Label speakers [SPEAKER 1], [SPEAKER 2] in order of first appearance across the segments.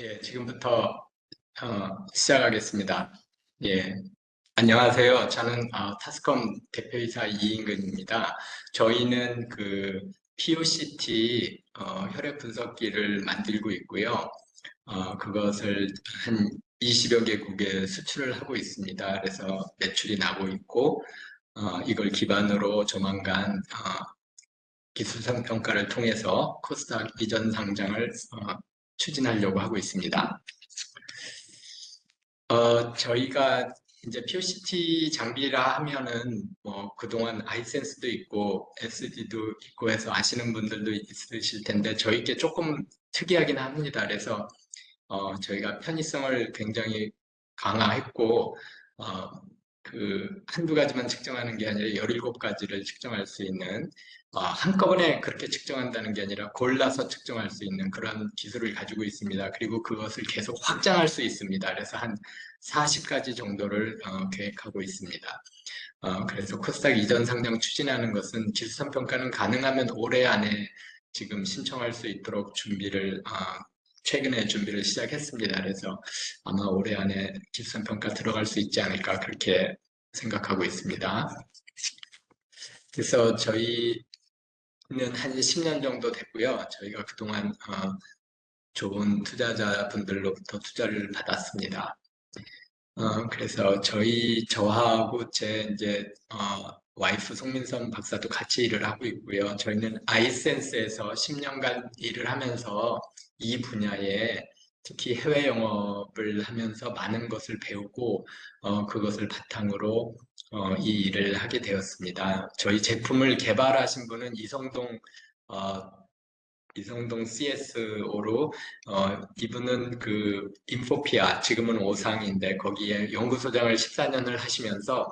[SPEAKER 1] 예, 지금부터 어, 시작하겠습니다. 예, 안녕하세요. 저는 어, 타스컴 대표이사 이인근입니다. 저희는 그 POCT 어, 혈액 분석기를 만들고 있고요. 어, 그것을 한 20여 개국에 수출을 하고 있습니다. 그래서 매출이 나고 있고 어, 이걸 기반으로 조만간 어, 기술성 평가를 통해서 코스닥 이전 상장을 어, 추진하려고 하고 있습니다. 어, 저희가 이제 POCT 장비라 하면은 뭐 그동안 아이센스도 있고 SD도 있고 해서 아시는 분들도 있으실 텐데 저희게 조금 특이하긴 합니다. 그래서 어, 저희가 편의성을 굉장히 강화했고 어, 그 한두 가지만 측정하는 게 아니라 17가지를 측정할 수 있는 어, 한꺼번에 그렇게 측정한다는 게 아니라 골라서 측정할 수 있는 그런 기술을 가지고 있습니다. 그리고 그것을 계속 확장할 수 있습니다. 그래서 한 40가지 정도를 어, 계획하고 있습니다. 어, 그래서 코스닥 이전 상장 추진하는 것은 기술선 평가는 가능하면 올해 안에 지금 신청할 수 있도록 준비를 어, 최근에 준비를 시작했습니다. 그래서 아마 올해 안에 기술선 평가 들어갈 수 있지 않을까 그렇게 생각하고 있습니다. 그래서 저희 는 한 10년 정도 됐고요. 저희가 그동안 어, 좋은 투자자분들로부터 투자를 받았습니다. 어, 그래서 저희 저하고 제 이제 어, 와이프 송민선 박사도 같이 일을 하고 있고요. 저희는 아이센스에서 10년간 일을 하면서 이 분야에 특히 해외 영업을 하면서 많은 것을 배우고 어, 그것을 바탕으로 어, 이 일을 하게 되었습니다. 저희 제품을 개발하신 분은 이성동 어, 이성동 CSO로 어, 이분은 그 인포피아 지금은 오상인데 거기에 연구소장을 14년을 하시면서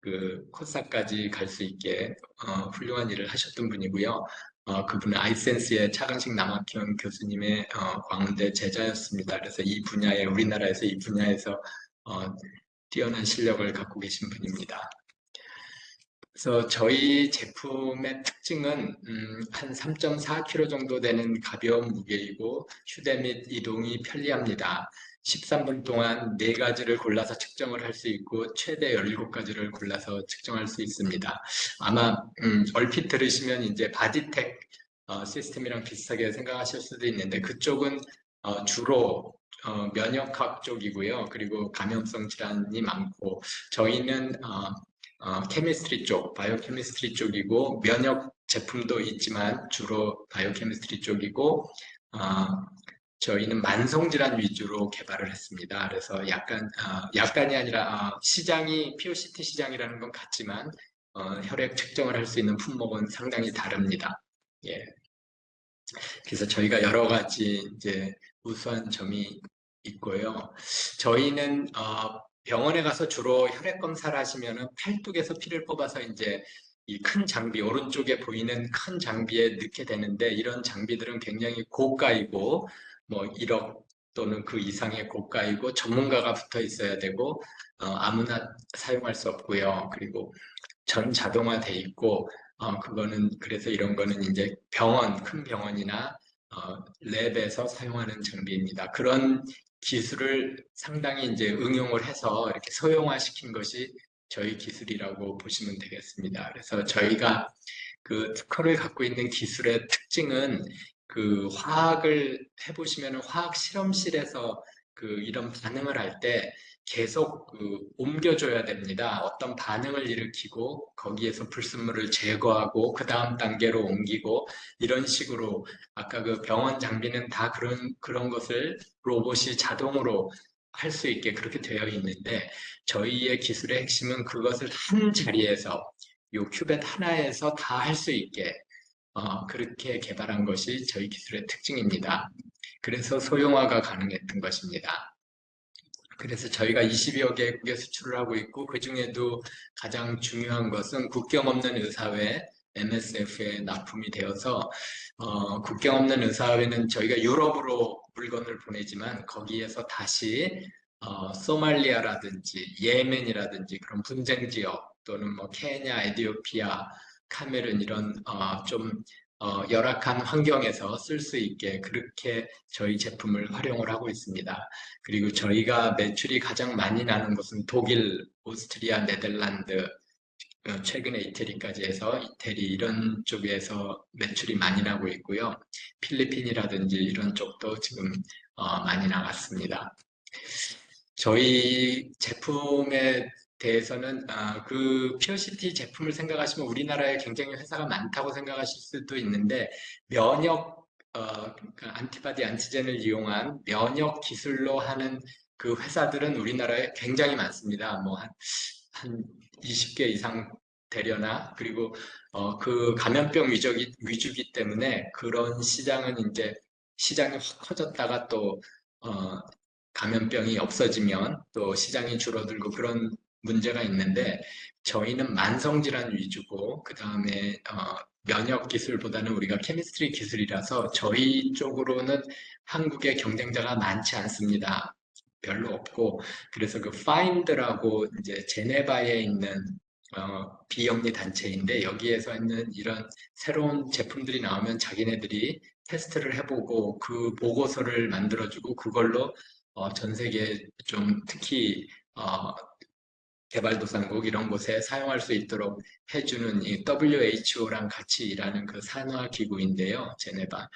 [SPEAKER 1] 그 코사까지 갈 수 있게 어, 훌륭한 일을 하셨던 분이고요. 어, 그분은 아이센스의 차강식 남학현 교수님의 어, 광운대 제자였습니다. 그래서 이 분야에 우리나라에서 이 분야에서 어, 뛰어난 실력을 갖고 계신 분입니다. 그래서 저희 제품의 특징은 음, 한 3.4kg 정도 되는 가벼운 무게이고 휴대 및 이동이 편리합니다. 13분 동안 4가지를 골라서 측정을 할 수 있고 최대 17가지를 골라서 측정할 수 있습니다. 아마 음, 얼핏 들으시면 이제 바디텍 어, 시스템이랑 비슷하게 생각하실 수도 있는데 그쪽은 어, 주로 어, 면역학 쪽이고요. 그리고 감염성 질환이 많고 저희는 어, 어, 케미스트리 쪽, 바이오 케미스트리 쪽이고 면역 제품도 있지만 주로 바이오 케미스트리 쪽이고 어, 저희는 만성질환 위주로 개발을 했습니다. 그래서 약간 어, 약간이 아니라 어, 시장이 POCT 시장이라는 건 같지만 어, 혈액 측정을 할 수 있는 품목은 상당히 다릅니다. 예. 그래서 저희가 여러 가지 이제 우수한 점이 있고요. 저희는 어, 병원에 가서 주로 혈액 검사를 하시면은 팔뚝에서 피를 뽑아서 이제 이 큰 장비 오른쪽에 보이는 큰 장비에 넣게 되는데 이런 장비들은 굉장히 고가이고 뭐 1억 또는 그 이상의 고가이고 전문가가 붙어 있어야 되고 어, 아무나 사용할 수 없고요. 그리고 전 자동화돼 있고 어, 그거는 그래서 이런 거는 이제 병원 큰 병원이나 어, 랩에서 사용하는 장비입니다. 그런 기술을 상당히 이제 응용을 해서 이렇게 소형화시킨 것이 저희 기술이라고 보시면 되겠습니다. 그래서 저희가 그 특허를 갖고 있는 기술의 특징은 그 화학을 해보시면 화학 실험실에서 그 이런 반응을 할 때 계속 그 옮겨줘야 됩니다. 어떤 반응을 일으키고 거기에서 불순물을 제거하고 그 다음 단계로 옮기고 이런 식으로 아까 그 병원 장비는 다 그런 그런 것을 로봇이 자동으로 할 수 있게 그렇게 되어 있는데 저희의 기술의 핵심은 그것을 한 자리에서 요 큐벳 하나에서 다 할 수 있게 어, 그렇게 개발한 것이 저희 기술의 특징입니다. 그래서 소형화가 가능했던 것입니다. 그래서 저희가 20여 개국에 수출을 하고 있고 그 중에도 가장 중요한 것은 국경 없는 의사회 MSF에 납품이 되어서 어, 국경 없는 의사회는 저희가 유럽으로 물건을 보내지만 거기에서 다시 어, 소말리아라든지 예멘이라든지 그런 분쟁 지역 또는 뭐 케냐, 에디오피아, 카메룬 이런 어, 좀 어, 열악한 환경에서 쓸 수 있게 그렇게 저희 제품을 활용을 하고 있습니다. 그리고 저희가 매출이 가장 많이 나는 곳은 독일, 오스트리아, 네덜란드, 어, 최근에 이태리까지 해서 이태리 이런 쪽에서 매출이 많이 나고 있고요. 필리핀이라든지 이런 쪽도 지금 어, 많이 나갔습니다. 저희 제품에 대해서는 아, 그 퓨어시티 제품을 생각하시면 우리나라에 굉장히 회사가 많다고 생각하실 수도 있는데 면역 어, 그 안티바디 안티젠을 이용한 면역 기술로 하는 그 회사들은 우리나라에 굉장히 많습니다. 뭐한 한 20개 이상 되려나 그리고 어, 그 감염병 위주기, 위주기 때문에 그런 시장은 이제 시장이 확 커졌다가 또 어, 감염병이 없어지면 또 시장이 줄어들고 그런 문제가 있는데 저희는 만성질환 위주고 그 다음에 어, 면역 기술보다는 우리가 케미스트리 기술이라서 저희 쪽으로는 한국의 경쟁자가 많지 않습니다. 별로 없고 그래서 그 파인드라고 이제 제네바에 있는 어, 비영리 단체인데 여기에서 있는 이런 새로운 제품들이 나오면 자기네들이 테스트를 해보고 그 보고서를 만들어주고 그걸로 어, 전 세계 좀 특히 어, 개발도상국 이런 곳에 사용할 수 있도록 해주는 이 WHO랑 같이 일하는 그 산하 기구인데요. 제네바에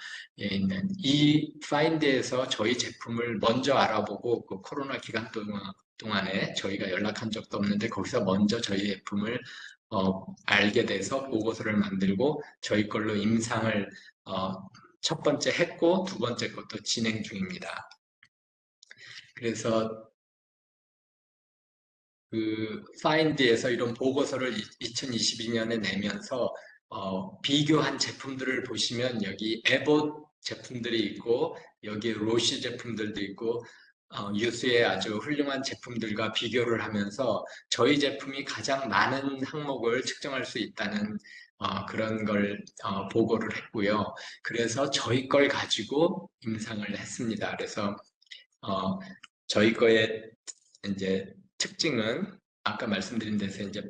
[SPEAKER 1] 있는 이 파인드에서 저희 제품을 먼저 알아보고 그 코로나 기간 동안 동안에 저희가 연락한 적도 없는데 거기서 먼저 저희 제품을 어, 알게 돼서 보고서를 만들고 저희 걸로 임상을 어, 첫 번째 했고 두 번째 것도 진행 중입니다. 그래서 그 파인드에서 이런 보고서를 2022년에 내면서 어, 비교한 제품들을 보시면 여기 에봇 제품들이 있고 여기 로시 제품들도 있고 어, 유수의 아주 훌륭한 제품들과 비교를 하면서 저희 제품이 가장 많은 항목을 측정할 수 있다는 어, 그런 걸 어, 보고를 했고요. 그래서 저희 걸 가지고 임상을 했습니다. 그래서 어, 저희 거의 이제 특징은 아까 말씀드린 데서 이제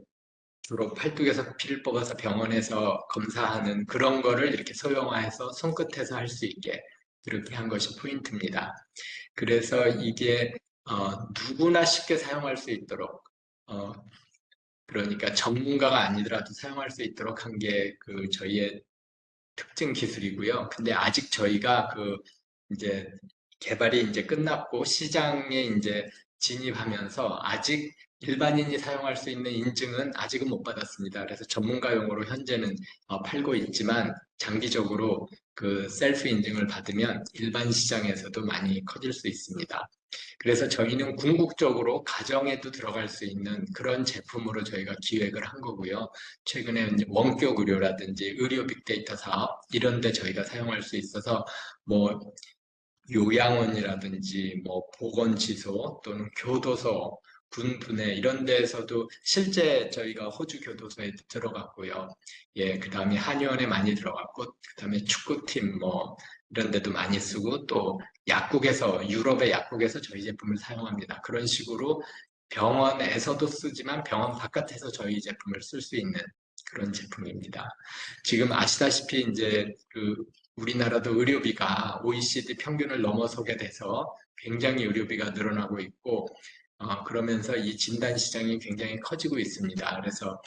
[SPEAKER 1] 주로 팔뚝에서 피를 뽑아서 병원에서 검사하는 그런 거를 이렇게 소형화해서 손끝에서 할 수 있게 그렇게 한 것이 포인트입니다. 그래서 이게 어, 누구나 쉽게 사용할 수 있도록 어, 그러니까 전문가가 아니더라도 사용할 수 있도록 한 게 그 저희의 특징 기술이고요. 근데 아직 저희가 그 이제 개발이 이제 끝났고 시장에 이제 진입하면서 아직 일반인이 사용할 수 있는 인증은 아직은 못 받았습니다. 그래서 전문가용으로 현재는 어, 팔고 있지만 장기적으로 그 셀프 인증을 받으면 일반 시장에서도 많이 커질 수 있습니다. 그래서 저희는 궁극적으로 가정에도 들어갈 수 있는 그런 제품으로 저희가 기획을 한 거고요. 최근에 원격 의료라든지 의료 빅데이터 사업 이런 데 저희가 사용할 수 있어서 뭐 요양원이라든지 뭐 보건지소 또는 교도소 군부대 이런 데에서도 실제 저희가 호주 교도소에 들어갔고요. 예, 그 다음에 한의원에 많이 들어갔고, 그 다음에 축구팀 뭐 이런 데도 많이 쓰고 또 약국에서 유럽의 약국에서 저희 제품을 사용합니다. 그런 식으로 병원에서도 쓰지만 병원 바깥에서 저희 제품을 쓸 수 있는 그런 제품입니다. 지금 아시다시피 이제 그 우리나라도 의료비가 OECD 평균을 넘어서게 돼서 굉장히 의료비가 늘어나고 있고 어, 그러면서 이 진단 시장이 굉장히 커지고 있습니다. 그래서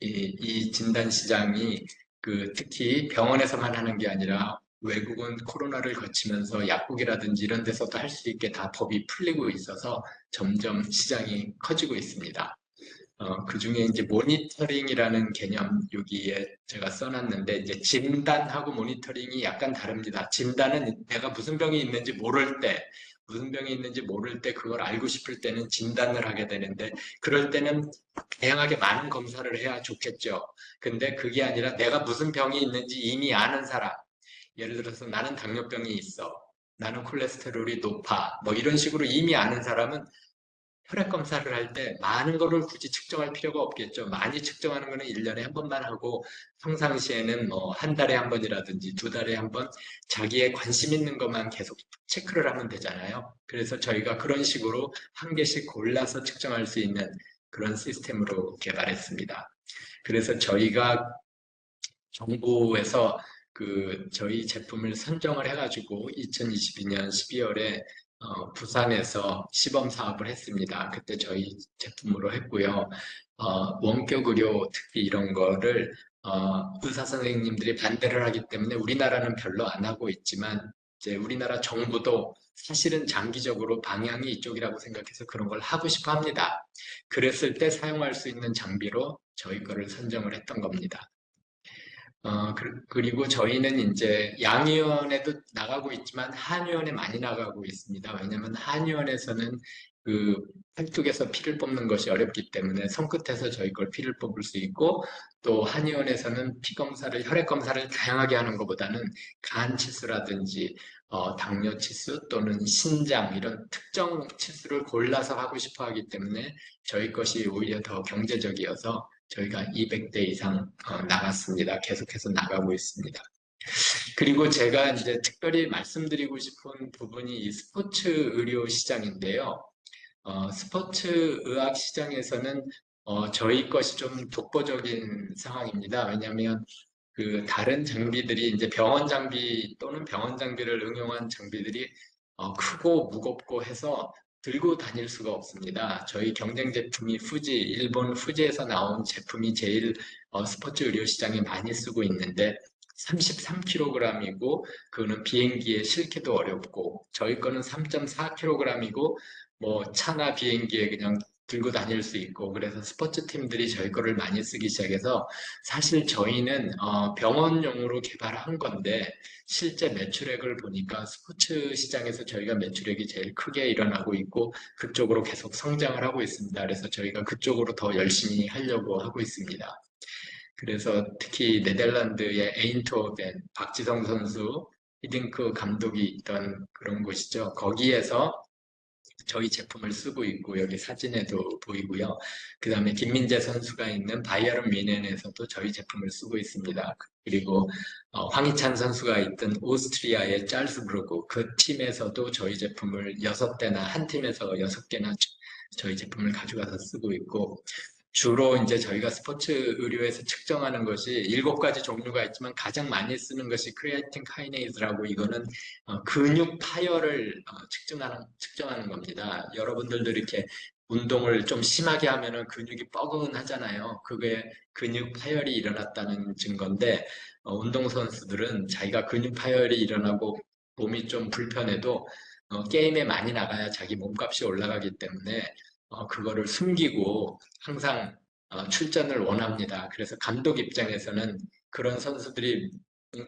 [SPEAKER 1] 이, 이 진단 시장이 그 특히 병원에서만 하는 게 아니라 외국은 코로나를 거치면서 약국이라든지 이런 데서도 할 수 있게 다 법이 풀리고 있어서 점점 시장이 커지고 있습니다. 어, 그 중에 이제 모니터링이라는 개념 여기에 제가 써놨는데 이제 진단하고 모니터링이 약간 다릅니다. 진단은 내가 무슨 병이 있는지 모를 때 무슨 병이 있는지 모를 때 그걸 알고 싶을 때는 진단을 하게 되는데 그럴 때는 다양하게 많은 검사를 해야 좋겠죠. 근데 그게 아니라 내가 무슨 병이 있는지 이미 아는 사람 예를 들어서 나는 당뇨병이 있어 나는 콜레스테롤이 높아 뭐 이런 식으로 이미 아는 사람은 혈액 검사를 할 때 많은 거를 굳이 측정할 필요가 없겠죠. 많이 측정하는 거는 1년에 한 번만 하고 평상시에는 뭐 한 달에 한 번이라든지 두 달에 한 번 자기의 관심 있는 것만 계속 체크를 하면 되잖아요. 그래서 저희가 그런 식으로 한 개씩 골라서 측정할 수 있는 그런 시스템으로 개발했습니다. 그래서 저희가 정부에서 그그 저희 제품을 선정을 해가지고 2022년 12월에 어, 부산에서 시범 사업을 했습니다. 그때 저희 제품으로 했고요. 어, 원격 의료 특히 이런 거를 어, 의사 선생님들이 반대를 하기 때문에 우리나라는 별로 안 하고 있지만 이제 우리나라 정부도 사실은 장기적으로 방향이 이쪽이라고 생각해서 그런 걸 하고 싶어 합니다. 그랬을 때 사용할 수 있는 장비로 저희 거를 선정을 했던 겁니다. 어, 그, 리고 저희는 이제 양의원에도 나가고 있지만 한의원에 많이 나가고 있습니다. 왜냐하면 한의원에서는 그 팔뚝에서 피를 뽑는 것이 어렵기 때문에 손끝에서 저희 걸 피를 뽑을 수 있고 또 한의원에서는 피 검사를 혈액 검사를 다양하게 하는 것보다는 간 치수라든지 어, 당뇨 치수 또는 신장 이런 특정 치수를 골라서 하고 싶어 하기 때문에 저희 것이 오히려 더 경제적이어서 저희가 200대 이상 어, 나갔습니다. 계속해서 나가고 있습니다. 그리고 제가 이제 특별히 말씀드리고 싶은 부분이 이 스포츠 의료 시장인데요. 어, 스포츠 의학 시장에서는 어, 저희 것이 좀 독보적인 상황입니다. 왜냐하면 그 다른 장비들이 이제 병원 장비 또는 병원 장비를 응용한 장비들이 어, 크고 무겁고 해서 들고 다닐 수가 없습니다. 저희 경쟁 제품이 후지, 일본 후지에서 나온 제품이 제일 어, 스포츠 의료 시장에 많이 쓰고 있는데 33kg이고 그거는 비행기에 실기도 어렵고 저희 거는 3.4kg이고 뭐 차나 비행기에 그냥 들고 다닐 수 있고 그래서 스포츠 팀들이 저희 거를 많이 쓰기 시작해서 사실 저희는 어, 병원용으로 개발한 건데 실제 매출액을 보니까 스포츠 시장에서 저희가 매출액이 제일 크게 일어나고 있고 그쪽으로 계속 성장을 하고 있습니다. 그래서 저희가 그쪽으로 더 열심히 하려고 하고 있습니다. 그래서 특히 네덜란드의 에인토벤 박지성 선수 히딩크 감독이 있던 그런 곳이죠. 거기에서 저희 제품을 쓰고 있고 여기 사진에도 보이고요. 그 다음에 김민재 선수가 있는 바이에른 미넨에서도 저희 제품을 쓰고 있습니다. 그리고 어, 황희찬 선수가 있던 오스트리아의 짤스부르크 그 팀에서도 저희 제품을 여섯 대나 한 팀에서 여섯 개나 저희 제품을 가져가서 쓰고 있고 주로 이제 저희가 스포츠 의료에서 측정하는 것이 일곱 가지 종류가 있지만 가장 많이 쓰는 것이 크리에이틴 카이네이즈라고 이거는 어, 근육 파열을 어, 측정하는 측정하는 겁니다. 여러분들도 이렇게 운동을 좀 심하게 하면은 근육이 뻐근하잖아요. 그게 근육 파열이 일어났다는 증거인데 어, 운동 선수들은 자기가 근육 파열이 일어나고 몸이 좀 불편해도 어, 게임에 많이 나가야 자기 몸값이 올라가기 때문에 어, 그거를 숨기고 항상 어, 출전을 원합니다. 그래서 감독 입장에서는 그런 선수들이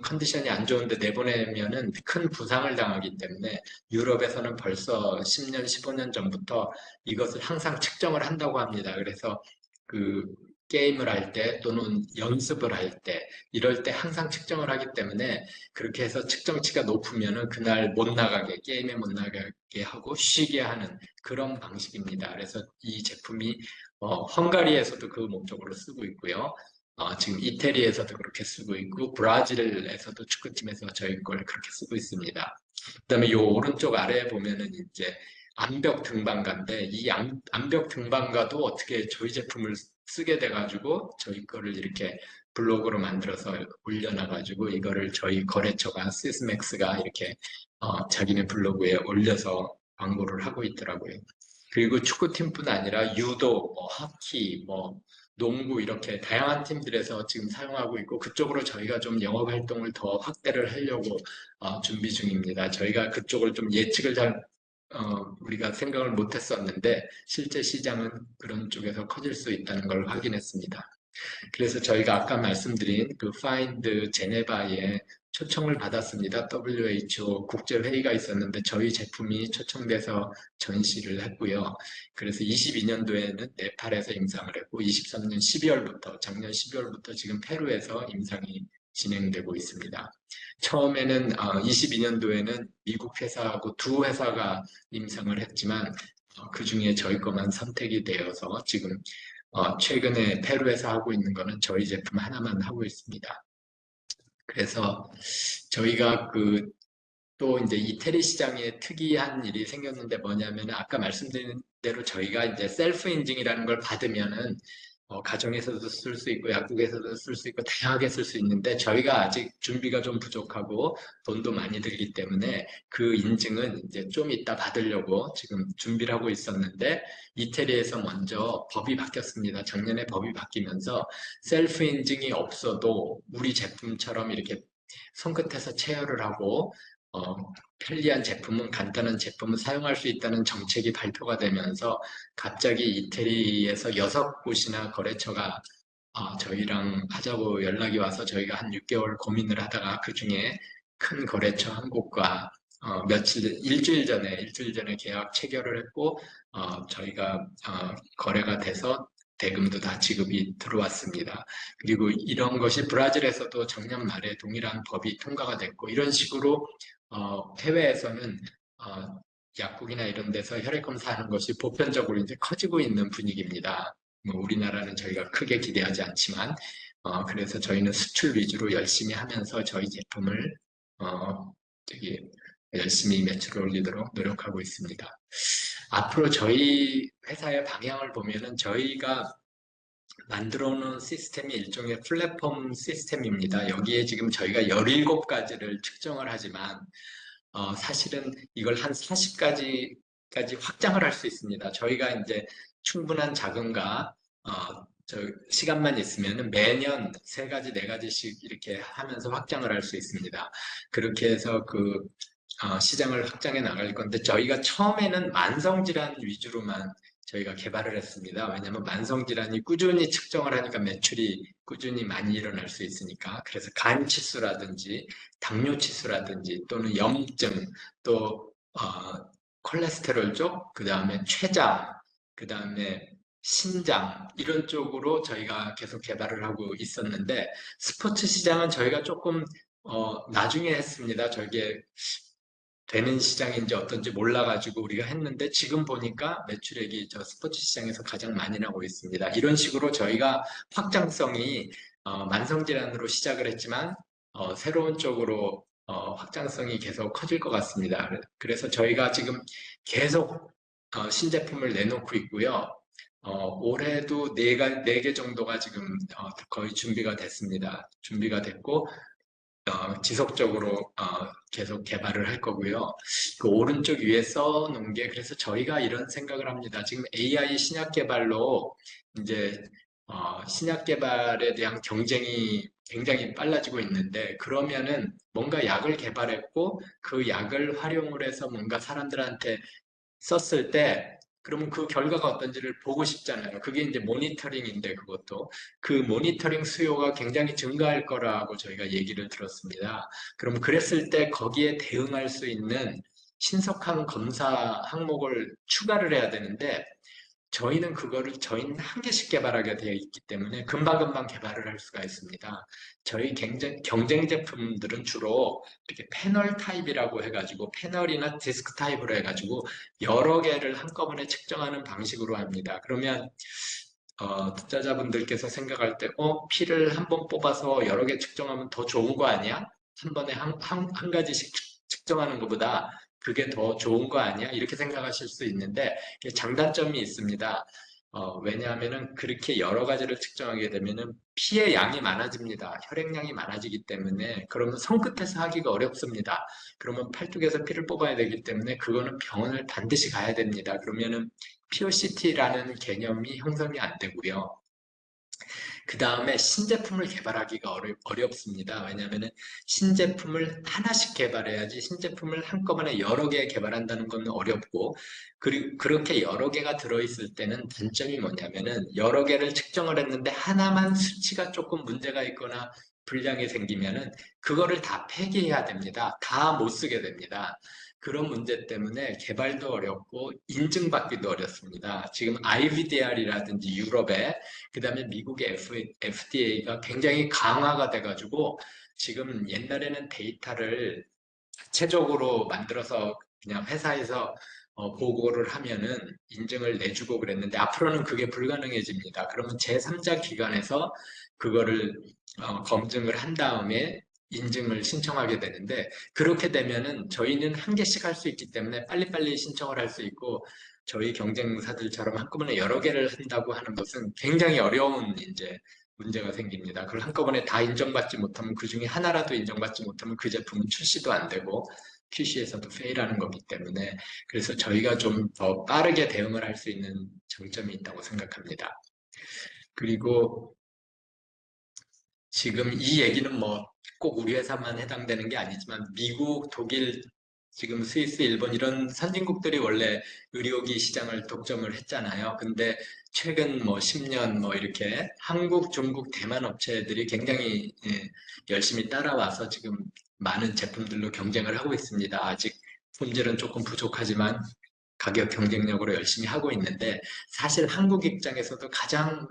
[SPEAKER 1] 컨디션이 안 좋은데 내보내면은 큰 부상을 당하기 때문에 유럽에서는 벌써 10년, 15년 전부터 이것을 항상 측정을 한다고 합니다. 그래서 그 게임을 할 때 또는 연습을 할 때 이럴 때 항상 측정을 하기 때문에 그렇게 해서 측정치가 높으면은 그날 못 나가게 게임에 못 나가게 하고 쉬게 하는 그런 방식입니다. 그래서 이 제품이 어, 헝가리에서도 그 목적으로 쓰고 있고요. 어, 지금 이태리에서도 그렇게 쓰고 있고 브라질에서도 축구팀에서 저희 걸 그렇게 쓰고 있습니다. 그다음에 이 오른쪽 아래에 보면은 이제 암벽 등반가인데 이 암, 암벽 등반가도 어떻게 저희 제품을 쓰게 돼가지고 저희 거를 이렇게 블로그로 만들어서 올려놔가지고 이거를 저희 거래처가 시스맥스가 이렇게 어, 자기네 블로그에 올려서 광고를 하고 있더라고요. 그리고 축구팀뿐 아니라 유도, 뭐 하키, 뭐 농구 이렇게 다양한 팀들에서 지금 사용하고 있고 그쪽으로 저희가 좀 영업 활동을 더 확대를 하려고 어, 준비 중입니다. 저희가 그쪽을 좀 예측을 잘 어, 우리가 생각을 못 했었는데 실제 시장은 그런 쪽에서 커질 수 있다는 걸 확인했습니다. 그래서 저희가 아까 말씀드린 그 파인드 제네바에 초청을 받았습니다. WHO 국제회의가 있었는데 저희 제품이 초청돼서 전시를 했고요. 그래서 22년도에는 네팔에서 임상을 했고 23년 12월부터 작년 12월부터 지금 페루에서 임상이 진행되고 있습니다. 처음에는 22년도에는 어, 미국 회사하고 두 회사가 임상을 했지만 어, 그 중에 저희 것만 선택이 되어서 지금 어, 최근에 페루에서 하고 있는 거는 저희 제품 하나만 하고 있습니다. 그래서 저희가 그 또 이제 이태리 시장에 특이한 일이 생겼는데 뭐냐면 아까 말씀드린 대로 저희가 이제 셀프 인증이라는 걸 받으면은 어, 가정에서도 쓸 수 있고 약국에서도 쓸 수 있고 다양하게 쓸 수 있는데 저희가 아직 준비가 좀 부족하고 돈도 많이 들기 때문에 그 인증은 이제 좀 이따 받으려고 지금 준비를 하고 있었는데 이태리에서 먼저 법이 바뀌었습니다. 작년에 법이 바뀌면서 셀프 인증이 없어도 우리 제품처럼 이렇게 손끝에서 체열을 하고 어, 편리한 제품은 간단한 제품을 사용할 수 있다는 정책이 발표가 되면서 갑자기 이태리에서 여섯 곳이나 거래처가 어, 저희랑 하자고 연락이 와서 저희가 한 6개월 고민을 하다가 그 중에 큰 거래처 한 곳과 어, 며칠 일주일 전에 일주일 전에 계약 체결을 했고 어, 저희가 어, 거래가 돼서 대금도 다 지급이 들어왔습니다. 그리고 이런 것이 브라질에서도 작년 말에 동일한 법이 통과가 됐고 이런 식으로 어, 해외에서는 어, 약국이나 이런 데서 혈액 검사하는 것이 보편적으로 이제 커지고 있는 분위기입니다. 뭐 우리나라는 저희가 크게 기대하지 않지만 어, 그래서 저희는 수출 위주로 열심히 하면서 저희 제품을 어, 저기 열심히 매출을 올리도록 노력하고 있습니다. 앞으로 저희 회사의 방향을 보면은 저희가 만들어 놓은 시스템이 일종의 플랫폼 시스템입니다. 여기에 지금 저희가 17가지를 측정을 하지만 어, 사실은 이걸 한 40가지까지 확장을 할 수 있습니다. 저희가 이제 충분한 자금과 어, 저 시간만 있으면 매년 세 가지, 네 가지씩 이렇게 하면서 확장을 할 수 있습니다. 그렇게 해서 그 어, 시장을 확장해 나갈 건데 저희가 처음에는 만성 질환 위주로만 저희가 개발을 했습니다. 왜냐하면 만성질환이 꾸준히 측정을 하니까 매출이 꾸준히 많이 일어날 수 있으니까 그래서 간 치수라든지 당뇨 치수라든지 또는 염증 또 어, 콜레스테롤 쪽, 그 다음에 췌장, 그 다음에 신장 이런 쪽으로 저희가 계속 개발을 하고 있었는데 스포츠 시장은 저희가 조금 어, 나중에 했습니다. 저게 되는 시장인지 어떤지 몰라가지고 우리가 했는데 지금 보니까 매출액이 저 스포츠 시장에서 가장 많이 나고 있습니다. 이런 식으로 저희가 확장성이 어, 만성질환으로 시작을 했지만 어, 새로운 쪽으로 어, 확장성이 계속 커질 것 같습니다. 그래서 저희가 지금 계속 어, 신제품을 내놓고 있고요. 어, 올해도 네, 가, 네개 정도가 지금 어, 거의 준비가 됐습니다. 준비가 됐고 어, 지속적으로 어, 계속 개발을 할 거고요. 그 오른쪽 위에 써놓은 게 그래서 저희가 이런 생각을 합니다. 지금 AI 신약 개발로 이제 어, 신약 개발에 대한 경쟁이 굉장히 빨라지고 있는데 그러면은 뭔가 약을 개발했고 그 약을 활용을 해서 뭔가 사람들한테 썼을 때 그러면 그 결과가 어떤지를 보고 싶잖아요. 그게 이제 모니터링인데 그것도 그 모니터링 수요가 굉장히 증가할 거라고 저희가 얘기를 들었습니다. 그럼 그랬을 때 거기에 대응할 수 있는 신속한 검사 항목을 추가를 해야 되는데 저희는 그거를 저희는 한 개씩 개발하게 되어 있기 때문에 금방금방 개발을 할 수가 있습니다. 저희 경쟁, 경쟁 제품들은 주로 이렇게 패널 타입이라고 해가지고 패널이나 디스크 타입으로 해가지고 여러 개를 한꺼번에 측정하는 방식으로 합니다. 그러면 어, 투자자분들께서 생각할 때, 어, 피를 한 번 뽑아서 여러 개 측정하면 더 좋은 거 아니야? 한 번에 한, 한, 한 가지씩 측정하는 것보다 그게 더 좋은 거 아니야? 이렇게 생각하실 수 있는데 장단점이 있습니다. 어, 왜냐하면은 그렇게 여러 가지를 측정하게 되면은 피의 양이 많아집니다. 혈액량이 많아지기 때문에 그러면 손끝에서 하기가 어렵습니다. 그러면 팔뚝에서 피를 뽑아야 되기 때문에 그거는 병원을 반드시 가야 됩니다. 그러면은 POCT라는 개념이 형성이 안 되고요. 그 다음에 신제품을 개발하기가 어렵, 어렵습니다. 왜냐하면 신제품을 하나씩 개발해야지 신제품을 한꺼번에 여러 개 개발한다는 건 어렵고 그리고 그렇게 여러 개가 들어있을 때는 단점이 뭐냐면은 여러 개를 측정을 했는데 하나만 수치가 조금 문제가 있거나 불량이 생기면은 그거를 다 폐기해야 됩니다. 다 못 쓰게 됩니다. 그런 문제 때문에 개발도 어렵고 인증받기도 어렵습니다. 지금 IVDR이라든지 유럽에 그 다음에 미국의 FDA가 굉장히 강화가 돼가지고 지금 옛날에는 데이터를 자체적으로 만들어서 그냥 회사에서 어, 보고를 하면은 인증을 내주고 그랬는데 앞으로는 그게 불가능해집니다. 그러면 제3자 기관에서 그거를 어, 검증을 한 다음에 인증을 신청하게 되는데 그렇게 되면은 저희는 한 개씩 할 수 있기 때문에 빨리빨리 신청을 할 수 있고 저희 경쟁사들처럼 한꺼번에 여러 개를 한다고 하는 것은 굉장히 어려운 이제 문제가 생깁니다. 그걸 한꺼번에 다 인정받지 못하면 그 중에 하나라도 인정받지 못하면 그 제품은 출시도 안 되고 QC에서도 페일하는 거기 때문에 그래서 저희가 좀 더 빠르게 대응을 할 수 있는 장점이 있다고 생각합니다. 그리고 지금 이 얘기는 뭐 꼭 우리 회사만 해당되는 게 아니지만 미국, 독일, 지금 스위스, 일본 이런 선진국들이 원래 의료기 시장을 독점을 했잖아요. 근데 최근 뭐 10년 뭐 이렇게 한국, 중국, 대만 업체들이 굉장히 예, 열심히 따라와서 지금 많은 제품들로 경쟁을 하고 있습니다. 아직 품질은 조금 부족하지만 가격 경쟁력으로 열심히 하고 있는데 사실 한국 입장에서도 가장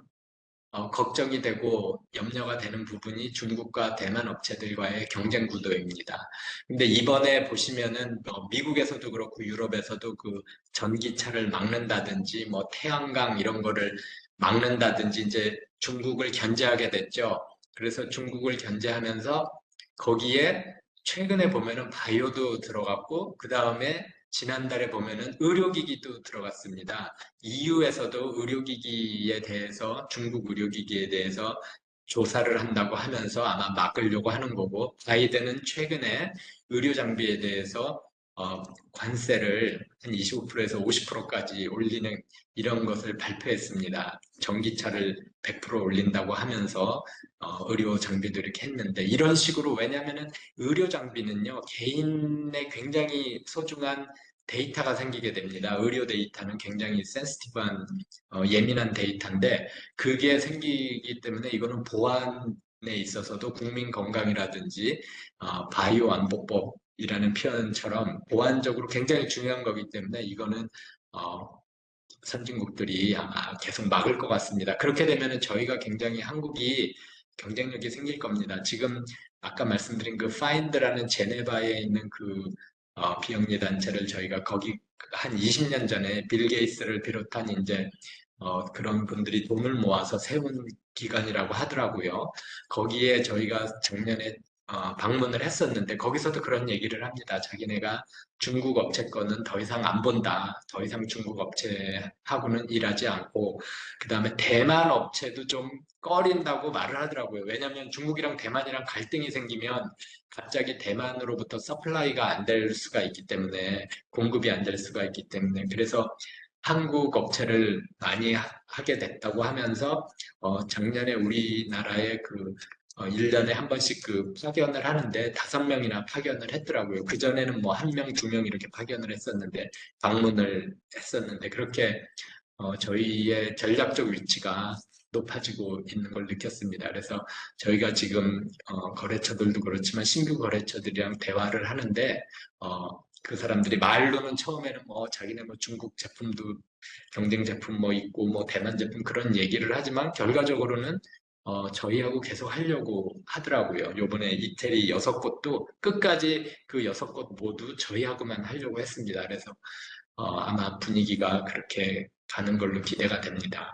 [SPEAKER 1] 어, 걱정이 되고 염려가 되는 부분이 중국과 대만 업체들과의 경쟁 구도입니다. 근데 이번에 보시면은 어, 미국에서도 그렇고 유럽에서도 그 전기차를 막는다든지 뭐 태양광 이런 거를 막는다든지 이제 중국을 견제하게 됐죠. 그래서 중국을 견제하면서 거기에 최근에 보면은 바이오도 들어갔고 그 다음에 지난달에 보면은 의료기기도 들어갔습니다. EU에서도 의료기기에 대해서 중국 의료기기에 대해서 조사를 한다고 하면서 아마 막으려고 하는 거고 바이든은 최근에 의료 장비에 대해서 어, 관세를 한 25%에서 50%까지 올리는 이런 것을 발표했습니다. 전기차를 100% 올린다고 하면서 어, 의료 장비도 이렇게 했는데 이런 식으로 왜냐하면은 의료 장비는요 개인의 굉장히 소중한 데이터가 생기게 됩니다. 의료 데이터는 굉장히 센시티브한 어, 예민한 데이터인데 그게 생기기 때문에 이거는 보안 에 있어서도 국민 건강이라든지 어, 바이오 안보법 이라는 표현처럼 보안적으로 굉장히 중요한 거기 때문에 이거는 어, 선진국들이 아마 계속 막을 것 같습니다. 그렇게 되면 저희가 굉장히 한국이 경쟁력이 생길 겁니다. 지금 아까 말씀드린 그 파인드라는 제네바에 있는 그 어, 비영리 단체를 저희가 거기 한 20년 전에 빌 게이츠를 비롯한 이제 어, 그런 분들이 돈을 모아서 세운 기관이라고 하더라고요. 거기에 저희가 작년에 어, 방문을 했었는데 거기서도 그런 얘기를 합니다. 자기네가 중국 업체 거는 더 이상 안 본다. 더 이상 중국 업체하고는 일하지 않고 그 다음에 대만 업체도 좀 꺼린다고 말을 하더라고요. 왜냐하면 중국이랑 대만이랑 갈등이 생기면 갑자기 대만으로부터 서플라이가 안 될 수가 있기 때문에 공급이 안 될 수가 있기 때문에 그래서 한국 업체를 많이 하게 됐다고 하면서 어, 작년에 우리나라의 그 어, 1년에 한 번씩 그 파견을 하는데 다섯 명이나 파견을 했더라고요. 그전에는 뭐 한 명, 두 명 이렇게 파견을 했었는데 방문을 했었는데 그렇게 어, 저희의 전략적 위치가 높아지고 있는 걸 느꼈습니다. 그래서 저희가 지금 어, 거래처들도 그렇지만 신규 거래처들이랑 대화를 하는데 어, 그 사람들이 말로는 처음에는 뭐 자기네 뭐 중국 제품도 경쟁 제품 뭐 있고 뭐 대만 제품 그런 얘기를 하지만 결과적으로는 어, 저희하고 계속 하려고 하더라고요. 요번에 이태리 여섯 곳도 끝까지 그 여섯 곳 모두 저희하고만 하려고 했습니다. 그래서 어, 아마 분위기가 그렇게 가는 걸로 기대가 됩니다.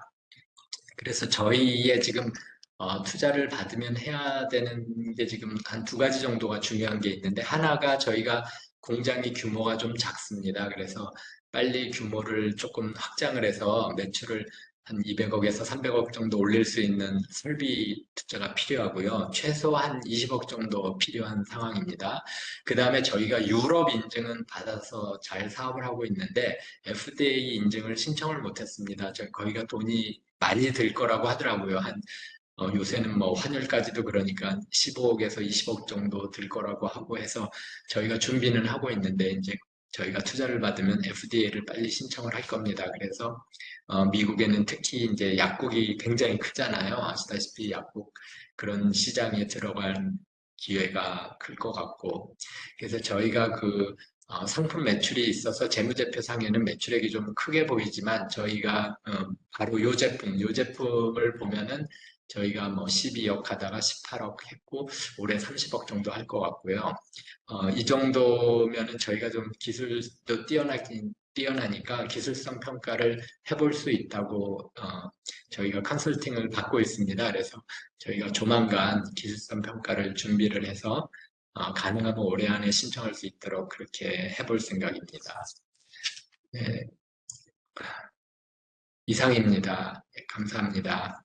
[SPEAKER 1] 그래서 저희의 지금 어, 투자를 받으면 해야 되는 게 지금 한 두 가지 정도가 중요한 게 있는데 하나가 저희가 공장이 규모가 좀 작습니다. 그래서 빨리 규모를 조금 확장을 해서 매출을 한 200억에서 300억 정도 올릴 수 있는 설비 투자가 필요하고요. 최소 한 20억 정도 필요한 상황입니다. 그 다음에 저희가 유럽 인증은 받아서 잘 사업을 하고 있는데 FDA 인증을 신청을 못했습니다. 저 거기가 돈이 많이 들 거라고 하더라고요. 한 어, 요새는 뭐 환율까지도 그러니까 15억에서 20억 정도 들 거라고 하고 해서 저희가 준비는 하고 있는데 이제 저희가 투자를 받으면 FDA를 빨리 신청을 할 겁니다. 그래서 어, 미국에는 특히 이제 약국이 굉장히 크잖아요. 아시다시피 약국 그런 시장에 들어갈 기회가 클 것 같고 그래서 저희가 그 어, 상품 매출이 있어서 재무제표상에는 매출액이 좀 크게 보이지만 저희가 어, 바로 요 제품, 요 제품을 보면은 저희가 뭐 12억 하다가 18억 했고 올해 30억 정도 할 것 같고요. 어, 이 정도면은 저희가 좀 기술도 뛰어나긴 뛰어나니까 기술성 평가를 해볼 수 있다고 어, 저희가 컨설팅을 받고 있습니다. 그래서 저희가 조만간 기술성 평가를 준비를 해서 어, 가능하면 올해 안에 신청할 수 있도록 그렇게 해볼 생각입니다. 네. 이상입니다. 네, 감사합니다.